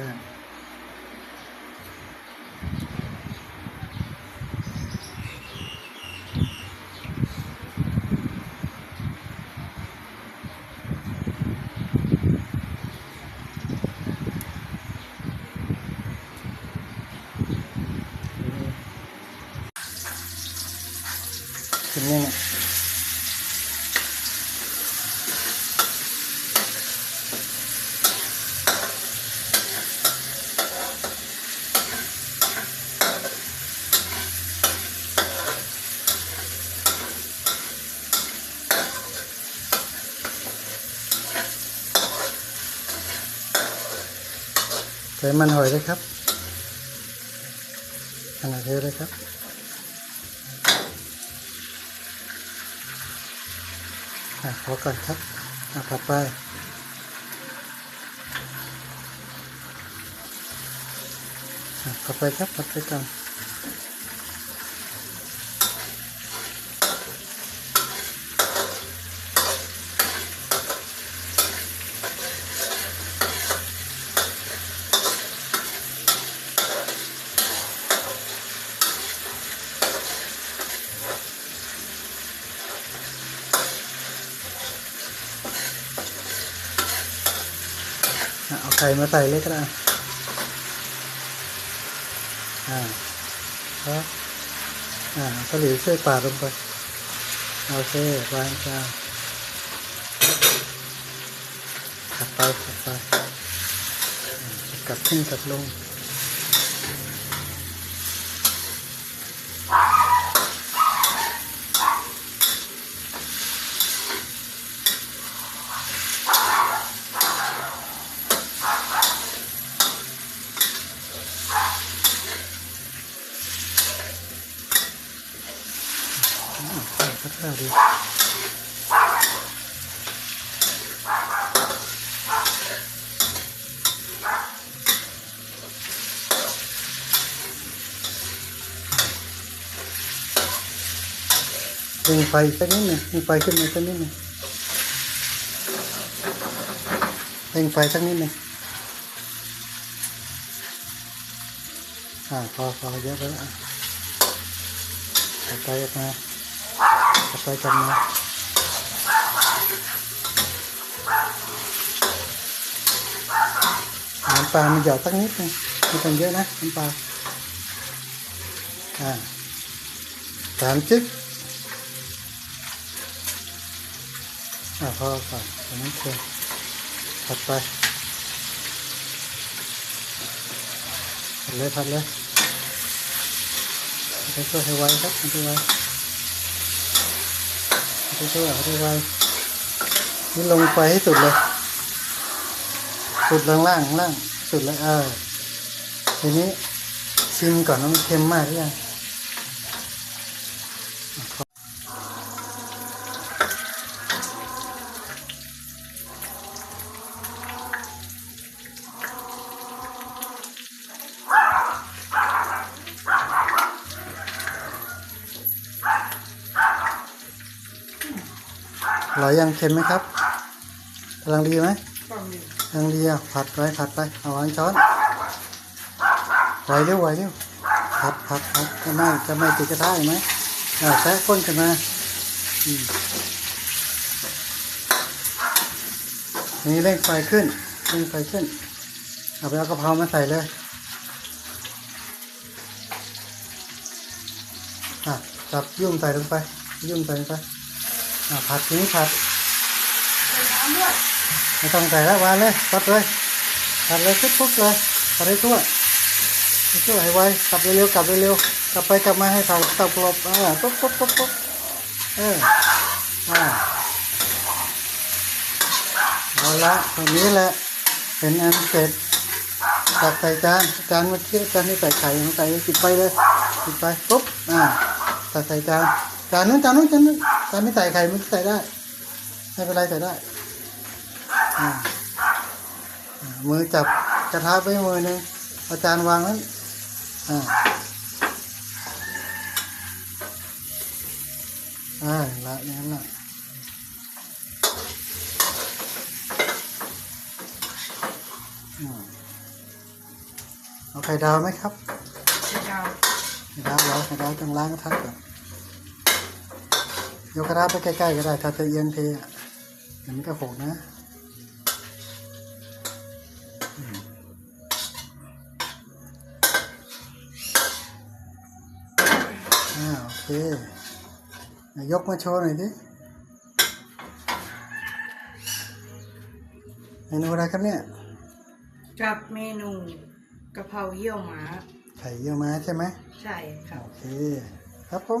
ข้างเป็นยังไง ใส่มันหอยเลยครับขนาดเท่เลยครับอะขอก่อนครับอะผัดไปอะผับไปครับผัดไปก่อน ไข่มาใส่เลยก็ได้อ่าครับอ่าสลิวช่วยปาดลงไปโอเควางจ้าขัดไปขัดไปกลับขึ้นกลับลง ข้าวดีเร่งไฟสักนิดหนึ่งเร่งไฟขึ้นมาสักนิดหนึ่งเร่งไฟสักนิดหนึ่งอ่าพอพอเยอะแล้วอะต่อไปออกมา ต่อไปกลับมาน้ำปลามันหยอดสักนิดนึงไม่ต้องเยอะนะน้ำปลาอ่าสามจิ๊กอ่าพอก่อนอันนี้เค็มผัดไปผัดเลยผัดเลยไปช่วยให้ไวครับให้ไว ช่วยให้ไวนี่ลงไปให้สุดเลย สุดล่างล่างล่างสุดเลยเออทีนี้ชิมก่อนว่ามันเค็มมากหรือยัง ร่อยยังเค็มไหมครับกำลังดีไหมกำลังดีอะผัดไปผัดไปเอาวางช้อนไหวเร็วไหวเร็วผัดผัดผัดจะไม่จะไม่ติดกระทะไหมอ่าแทะก้นขึ้นมาอืมนี่เร่งไฟขึ้นเร่งไฟขึ้นเอาไปเอากะเพรามาใส่เลยอะจับยุ่งใส่ลงไปยุ่งใส่ลงไป ผัดทีนี้ผัดไม่ต้องใส่แล้ววางเลยตัดเลยตัดเลยทุกทุกๆเลยตัดให้ทั่วให้ทั่วให้ไวกลับเร็วๆกลับเร็วๆกลับไปกลับมาให้ถ่ายตับกลบอ่าปุ๊บปุ๊บปุ๊บปุ๊บเอออ่าเอาละตรงนี้แหละเป็นอันเสร็จตักใส่จานจานเมื่อกี้จานที่ใส่ไข่มาใส่ปิดไปเลยปิดไปปุ๊บอ่าตักใส่จาน จานนู้นจานนู้นจานนู้นจานไม่ใส่ไข่มันใส่ได้ไม่เป็นไรใส่ได้อ่าอ่ามือจับกระทะไว้มือหนึ่งเอาจานวางนั้นอ่าอ่าละอย่างนั้นละอืมเอาไข่ดาวไหมครับไข่ดาวไข่ดาวเหรอไข่ดาวต้องล้างกระทะก่อน ยกกระทะไปใกล้ๆก็ได้ ถ้าจะเอียงเทอะเดี๋ยวมันก็หกนะอืมอ่าโอเคไหนยกมาโชว์หน่อยดิเมนูอะไรครับเนี่ยกับเมนูกะเพราเยี่ยวม้าไข่เยี่ยวม้าใช่ไหมใช่ครับโอเค ครับผม